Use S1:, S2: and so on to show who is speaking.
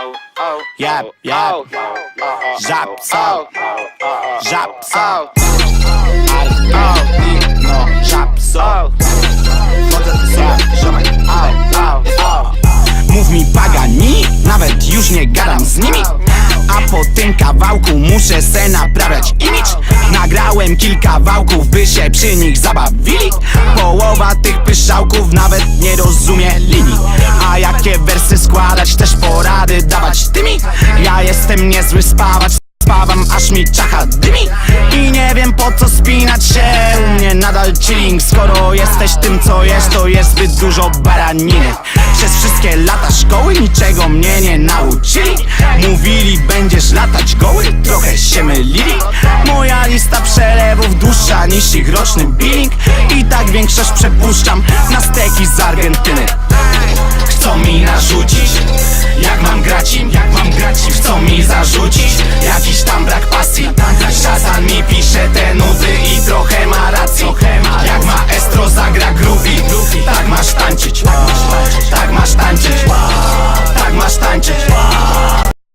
S1: Yep,
S2: yep. Żab są, żab są. Albo no, żab są. Chodzę sobie, ziomek, au. Mów mi pagani, nawet już nie gadam z nimi. A po tym kawałku muszę se naprawiać imidż. Nagrałem kilka wałków, by się przy nich zabawili. Połowa tych pyszałków nawet nie rozumie linii. A jakie składać, też porady dawać. Tymi Ja jestem niezły spawać Spawam aż mi czacha dymi. I nie wiem po co spinać się U mnie nadal chilling. Skoro jesteś tym co jest To jest zbyt dużo baraniny. Przez wszystkie lata szkoły Niczego mnie nie nauczyli. Mówili będziesz latać goły Trochę się mylili. Moja lista przelewów dłuższa niż ich roczny billing. I tak większość przepuszczam Na steki z Argentyny Chcą mi narzucić? Jak mam grać im, jak mam grać im Chcą mi zarzucić?